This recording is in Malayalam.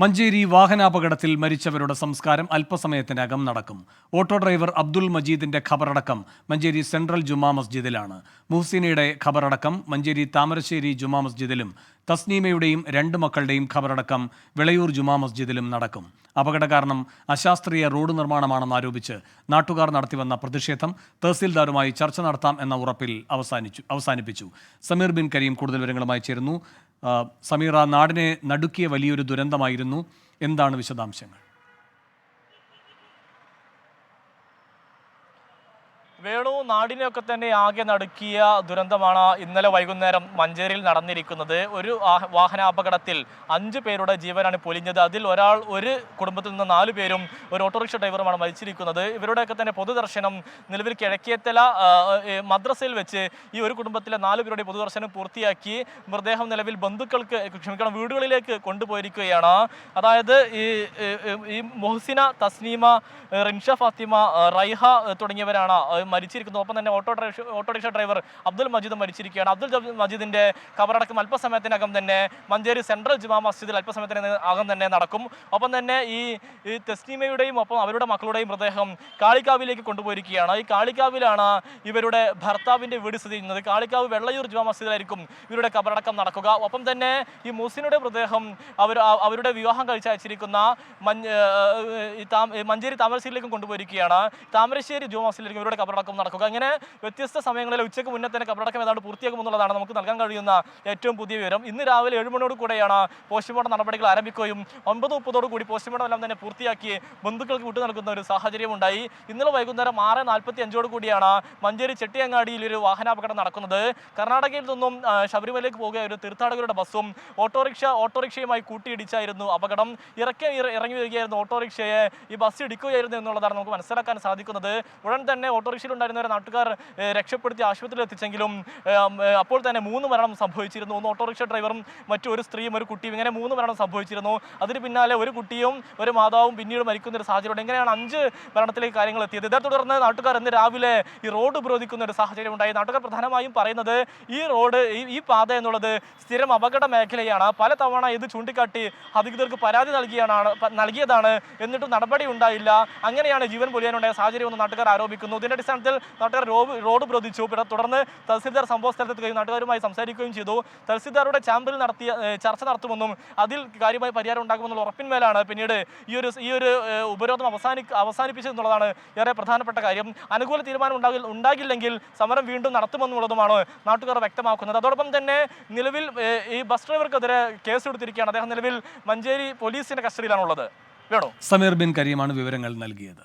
മഞ്ചേരി വാഹനാപകടത്തിൽ മരിച്ചവരുടെ സംസ്കാരം അല്പസമയത്തിനകം നടക്കും. ഓട്ടോ ഡ്രൈവർ അബ്ദുൽ മജീദിന്റെ ഖബറടക്കം മഞ്ചേരി സെൻട്രൽ ജുമാ മസ്ജിദിലാണ്. മുഹ്സിനയുടെ ഖബറടക്കം മഞ്ചേരി താമരശ്ശേരി ജുമാ മസ്ജിദിലും തസ്നീമയുടെയും രണ്ട് മക്കളുടെയും ഖബറടക്കം വിളയൂർ ജുമാ മസ്ജിദിലും നടക്കും. അപകട കാരണം അശാസ്ത്രീയ റോഡ് നിർമ്മാണമാണെന്ന് ആരോപിച്ച് നാട്ടുകാർ നടത്തിവന്ന പ്രതിഷേധം തഹസീൽദാരുമായി ചർച്ച നടത്താം എന്ന ഉറപ്പിൽ അവസാനിച്ചു അവസാനിപ്പിച്ചു. സമീർ ബിൻ കരീം കൂടുതൽ വിവരങ്ങളുമായി ചേരുന്നു. സമീറ നാടിനെ നടുക്കിയ വലിയൊരു ദുരന്തമായിരുന്നു. എന്താണ് വിശദാംശങ്ങൾ? വേണു നാടിനെയൊക്കെ തന്നെ ആകെ നടുക്കിയ ദുരന്തമാണ് ഇന്നലെ വൈകുന്നേരം മഞ്ചേരിയിൽ നടന്നിരിക്കുന്നത്. ഒരു വാഹ- വാഹനാപകടത്തിൽ അഞ്ച് പേരുടെ ജീവനാണ് പൊലിഞ്ഞത്. അതിൽ ഒരാൾ ഒരു കുടുംബത്തിൽ നിന്ന് നാല് പേരും ഒരു ഓട്ടോറിക്ഷ ഡ്രൈവറുമാണ് മരിച്ചിരിക്കുന്നത്. ഇവരുടെയൊക്കെ തന്നെ പൊതുദർശനം നിലവിൽ കിഴക്കേത്തല ആ, മദ്രസയിൽ വെച്ച് ഈ ഒരു കുടുംബത്തിലെ നാല് പേരുടെ പൊതുദർശനം പൂർത്തിയാക്കി മൃതദേഹം നിലവിൽ ബന്ധുക്കൾക്ക് ക്ഷമിക്കണം വീടുകളിലേക്ക് കൊണ്ടുപോയിരിക്കുകയാണ്. അതായത് ഈ, ഈ മൊഹസിന തസ്നീമ റിൻഷ ഫാത്തിമ റൈഹ തുടങ്ങിയവരാണ് മരിച്ചിരിക്കുന്നത് ഒപ്പം തന്നെ auto auto rickshaw driver Abdul Majeed മരിച്ചിരിക്കുകയാണ്. Abdul മജീദിന്റെ കബറടക്കം അല്പസമയത്തിനകം തന്നെ മഞ്ചേരി സെൻട്രൽ ജുമാ മസ്ജിദിൽ അല്പസമയത്തിനകം തന്നെ നടക്കും. ഒപ്പം തന്നെ ഈ തെസ്നീമയുടെയും ഒപ്പം അവരുടെ മക്കളുടെയും മൃതദേഹം കാളിക്കാവിലേക്ക് കൊണ്ടുപോയിരിക്കുകയാണ്. ഈ കാളിക്കാവിലാണ് ഇവരുടെ ഭർത്താവിന്റെ വീട് സ്ഥിതി ചെയ്യുന്നത്. കാളിക്കാവ് വെള്ളയൂർ ജുമാ മസ്ജിദിലായിരിക്കും ഇവരുടെ കബറടക്കം നടക്കുക. ഒപ്പം തന്നെ ഈ മൂസിനുടെ മൃതദേഹം അവർ അവരുടെ വിവാഹം കഴിച്ച അയച്ചിരിക്കുന്ന മഞ്ചേരി താമരശ്ശേരിയിലേക്കും കൊണ്ടുപോയിരിക്കുകയാണ്. താമരശ്ശേരി ജുമാ മസ്ജിദിലേക്കും ഇവരുടെ കബറടക്കം നടക്കുക. ഇങ്ങനെ വ്യത്യസ്ത സമയങ്ങളിൽ ഉച്ചയ്ക്ക് മുന്നേ തന്നെ കബറടക്കം ഏതാണ്ട് പൂർത്തിയാക്കുമെന്നുള്ളതാണ് നമുക്ക് നൽകാൻ കഴിയുന്ന ഏറ്റവും പുതിയ വിവരം. ഇന്ന് രാവിലെ ഏഴ് മണിയോട് കൂടെയാണ് പോസ്റ്റ്മോർട്ടം നടപടികൾ ആരംഭിക്കുകയും ഒമ്പത് മുപ്പതോട് കൂടി പോസ്റ്റ്മോർട്ടം എല്ലാം തന്നെ പൂർത്തിയാക്കി ബന്ധുക്കൾക്ക് വിട്ടു നൽകുന്ന ഒരു സാഹചര്യം ഉണ്ടായി. ഇന്നലെ വൈകുന്നേരം ആറ് നാൽപ്പത്തി അഞ്ചോട് കൂടിയാണ് മഞ്ചേരി ചെട്ടിയങ്ങാടിയിൽ ഒരു വാഹനാപകടം നടക്കുന്നത്. കർണാടകയിൽ നിന്നും ശബരിമലയിലേക്ക് പോകുക ഒരു തീർത്ഥാടകരുടെ ബസ്സും ഓട്ടോറിക്ഷ ഓട്ടോറിക്ഷയുമായി കൂട്ടിയിടിച്ചായിരുന്നു അപകടം. ഇറക്കി ഇറ- ഇറങ്ങി വരികയായിരുന്നു ഓട്ടോറിക്ഷയെ ഈ ബസ് ഇടിക്കുകയായിരുന്നു എന്നുള്ളതാണ് നമുക്ക് മനസ്സിലാക്കാൻ സാധിക്കുന്നത്. ഉടൻ തന്നെ ഓട്ടോറിക്ഷയിലുണ്ടായിരുന്നവരെ നാട്ടുകാർ രക്ഷപ്പെടുത്തി ആശുപത്രിയിൽ എത്തിച്ചെങ്കിലും അപ്പോൾ തന്നെ മൂന്ന് മരണം സംഭവിച്ചിരുന്നു. ഒന്ന് ഓട്ടോറിക്ഷ ഡ്രൈവറും മറ്റു ഒരു സ്ത്രീയും ഒരു കുട്ടിയും. ഇങ്ങനെ മൂന്ന് മരണം സംഭവിച്ചിരുന്നു. അതിന് പിന്നാലെ ഒരു കുട്ടിയും ഒരു മാതാവും പിന്നീട് മരിക്കുന്ന ഒരു സാഹചര്യം ഇങ്ങനെയാണ് അഞ്ച് മരണത്തിലേക്ക് കാര്യങ്ങൾ എത്തിയത്. ഇതേ തുടർന്ന് നാട്ടുകാർ ഇന്ന് രാവിലെ ഈ റോഡ് ഉപരോധിക്കുന്ന ഒരു സാഹചര്യം ഉണ്ടായി നാട്ടുകാർ പ്രധാനമായും പറയുന്നത് ഈ റോഡ് ഈ ഈ പാത എന്നുള്ളത് സ്ഥിരം അപകട മേഖലയാണ്. പല തവണ ഇത് ചൂണ്ടിക്കാട്ടി അധികൃതർക്ക് പരാതി നൽകിയാണ് നൽകിയതാണ്. എന്നിട്ടും നടപടി ഉണ്ടായില്ല. അങ്ങനെയാണ് ജീവൻ പൊലിയാനുണ്ടായ സാഹചര്യം എന്ന് നാട്ടുകാർ ആരോപിക്കുന്നു. ഇതിന്റെ അടിസ്ഥാനത്തിൽ നാട്ടുകാർ റോഡ് പ്രതിച്ചു. പിന്നെ തുടർന്ന് തഹസിൽദാർ സംഭവ സ്ഥലത്തെത്തുകയും നാട്ടുകാരുമായി സംസാരിക്കുകയും ചെയ്തു. തഹസിൽദാരുടെ ചാമ്പിൽ നടത്തിയ ചർച്ച നടത്തുമെന്നും അതിൽ കാര്യമായി പരിഹാരം ഉണ്ടാകുമെന്നുള്ള ഉറപ്പിന്മേലാണ് പിന്നീട് ഈ ഒരു ഈ ഒരു ഉപരോധം അവസാനി അവസാനിപ്പിച്ചതെന്നുള്ളതാണ് ഏറെ പ്രധാനപ്പെട്ട കാര്യം. അനുകൂല തീരുമാനം ഉണ്ടാകിൽ ഉണ്ടാകില്ലെങ്കിൽ സമരം വീണ്ടും നടത്തുമെന്നുള്ളതുമാണ് നാട്ടുകാർ വ്യക്തമാക്കുന്നത്. അതോടൊപ്പം തന്നെ നിലവിൽ ഈ ബസ് ഡ്രൈവർക്കെതിരെ കേസ് എടുത്തിരിക്കുകയാണ് അദ്ദേഹം നിലവിൽ മഞ്ചേരി പോലീസിന്റെ കസ്റ്റഡിയിലാണുള്ളത്. വേണോ? സമീർ ബിൻ കരീമാണ് വിവരങ്ങൾ നൽകിയത്.